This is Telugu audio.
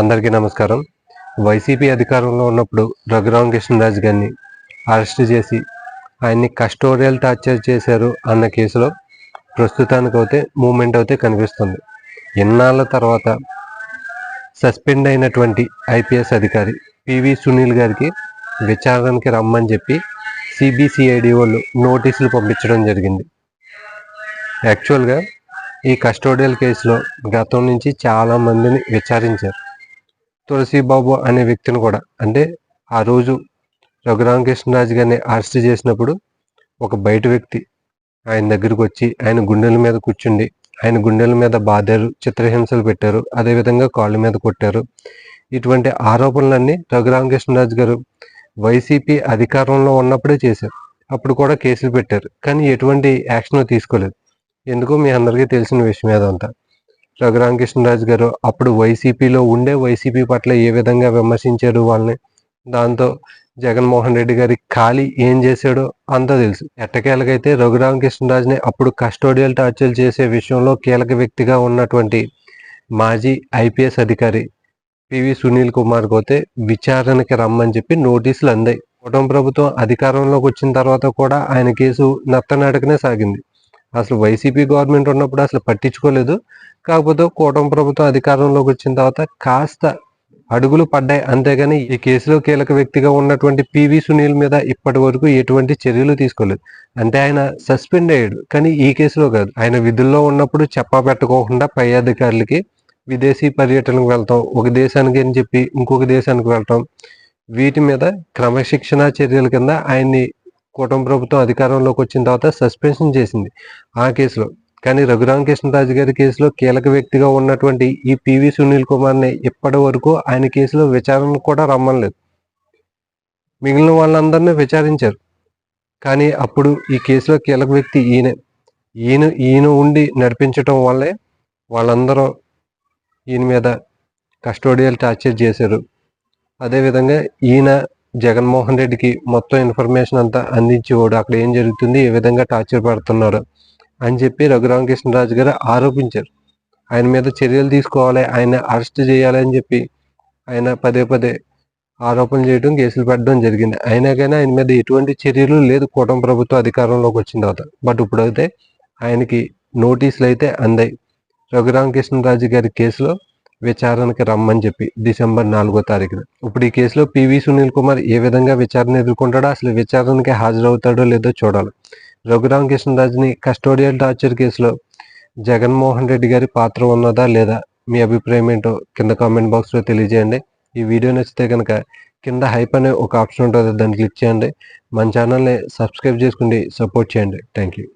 అందరికీ నమస్కారం. వైసీపీ అధికారంలో ఉన్నప్పుడు రఘురామ కృష్ణరాజు గారిని అరెస్ట్ చేసి ఆయన్ని కస్టోడియల్ టార్చర్ చేశారు అన్న కేసులో ప్రస్తుతానికి అయితే మూమెంట్ అయితే కనిపిస్తుంది. ఎన్నాళ్ళ తర్వాత సస్పెండ్ అయినటువంటి ఐపీఎస్ అధికారి పివి సునీల్ గారికి విచారణకి రమ్మని చెప్పి సిబిసిఐడి వాళ్ళు నోటీసులు పంపించడం జరిగింది. యాక్చువల్గా ఈ కస్టోడియల్ కేసులో గతం నుంచి చాలా మందిని విచారించారు. తులసి బాబు అనే వ్యక్తిని కూడా అంటే ఆ రోజు రఘురామకృష్ణరాజు గారిని అరెస్ట్ చేసినప్పుడు ఒక బయట వ్యక్తి ఆయన దగ్గరికి వచ్చి ఆయన గుండెల మీద కూర్చుండి ఆయన గుండెల మీద బాధారు చిత్రహింసలు పెట్టారు అదేవిధంగా కాళ్ళ మీద కొట్టారు. ఇటువంటి ఆరోపణలన్నీ రఘురామకృష్ణరాజు గారు వైసీపీ అధికారంలో ఉన్నప్పుడే చేశారు. అప్పుడు కూడా కేసులు పెట్టారు. కానీ ఎటువంటి యాక్షన్ తీసుకోలేదు. ఎందుకో మీ అందరికీ తెలిసిన విషయం ఏదంతా. రఘురామకృష్ణరాజు గారు అప్పుడు వైసీపీలో ఉండే వైసీపీ పట్ల ఏ విధంగా విమర్శించారు వాళ్ళని? దాంతో జగన్మోహన్ రెడ్డి గారి ఖాళీ ఏం చేశాడో అంతా తెలుసు. ఎట్టకేలకైతే రఘురామకృష్ణరాజుని అప్పుడు కస్టోడియల్ టార్చర్ చేసే విషయంలో కీలక వ్యక్తిగా ఉన్నటువంటి మాజీ ఐపీఎస్ అధికారి పివి సునీల్ కుమార్ పోతే విచారణకి రమ్మని చెప్పి నోటీసులు అందాయి. కుటుంబ ప్రభుత్వం అధికారంలోకి వచ్చిన తర్వాత కూడా ఆయన కేసు నత్తనాటకనే సాగింది. అసలు వైసీపీ గవర్నమెంట్ ఉన్నప్పుడు అసలు పట్టించుకోలేదు. కాకపోతే కూటమి ప్రభుత్వం అధికారంలోకి వచ్చిన తర్వాత కాస్త అడుగులు పడ్డాయి. అంతేగాని ఈ కేసులో కీలక వ్యక్తిగా ఉన్నటువంటి పివి సునీల్ మీద ఇప్పటి వరకు ఎటువంటి చర్యలు తీసుకోలేదు. అంటే ఆయన సస్పెండ్ అయ్యాడు. కానీ ఈ కేసులో కాదు. ఆయన విధుల్లో ఉన్నప్పుడు చెప్పా పెట్టకోకుండా పై అధికారులకి విదేశీ పర్యటనకు వెళ్తాం ఒక దేశానికి అని చెప్పి ఇంకొక దేశానికి వెళ్ళటం వీటి మీద క్రమశిక్షణ చర్యల కింద ఆయన్ని కూటమి ప్రభుత్వం అధికారంలోకి వచ్చిన తర్వాత సస్పెన్షన్ చేసింది. ఆ కేసులో. కానీ రఘురామకృష్ణరాజు గారి కేసులో కీలక వ్యక్తిగా ఉన్నటువంటి ఈ పివి సునీల్ కుమార్ని ఇప్పటి వరకు ఆయన కేసులో విచారణ కూడా రమ్మలేదు మిగిలిన వాళ్ళందరినీ విచారించారు. కానీ అప్పుడు ఈ కేసులో కీలక వ్యక్తి ఈయనే. ఈయన ఈయన ఉండి నడిపించటం వల్లే వాళ్ళందరూ ఈయన మీద కస్టోడియల్ టార్చర్ చేశారు. అదేవిధంగా ఈయన జగన్మోహన్ రెడ్డికి మొత్తం ఇన్ఫర్మేషన్ అంతా అందించేవాడు. అక్కడ ఏం జరుగుతుంది? ఏ విధంగా టార్చర్ పడుతున్నారు? అని చెప్పి రఘురామకృష్ణరాజు గారు ఆరోపించారు. ఆయన మీద చర్యలు తీసుకోవాలి ఆయన అరెస్ట్ చేయాలి అని చెప్పి ఆయన పదే పదే ఆరోపణలు చేయడం కేసులు పెట్టడం జరిగింది. అయినా కానీ ఆయన మీద ఎటువంటి చర్యలు లేదు. కూటమి ప్రభుత్వం అధికారంలోకి వచ్చిన తర్వాత. బట్ ఇప్పుడైతే ఆయనకి నోటీసులు అయితే అందాయి. రఘురామకృష్ణరాజు గారి కేసులో విచారణకి రమ్మని చెప్పి డిసెంబర్ నాలుగో తారీఖున. ఇప్పుడు ఈ కేసులో పివి సునీల్ కుమార్ ఏ విధంగా విచారణ ఎదుర్కొంటాడో అసలు విచారణకి హాజరవుతాడో లేదో చూడాలి. రఘురామ కృష్ణరాజుని కస్టోడియల్ టార్చర్ కేసులో జగన్మోహన్ రెడ్డి గారి పాత్ర ఉన్నదా లేదా మీ అభిప్రాయం ఏంటో కింద కామెంట్ బాక్స్లో తెలియజేయండి. ఈ వీడియో నచ్చితే కనుక కింద హైప్ అనే ఒక ఆప్షన్ ఉంటుంది దాన్ని క్లిక్ చేయండి. మన ఛానల్ని సబ్స్క్రైబ్ చేసుకుని సపోర్ట్ చేయండి. Thank you.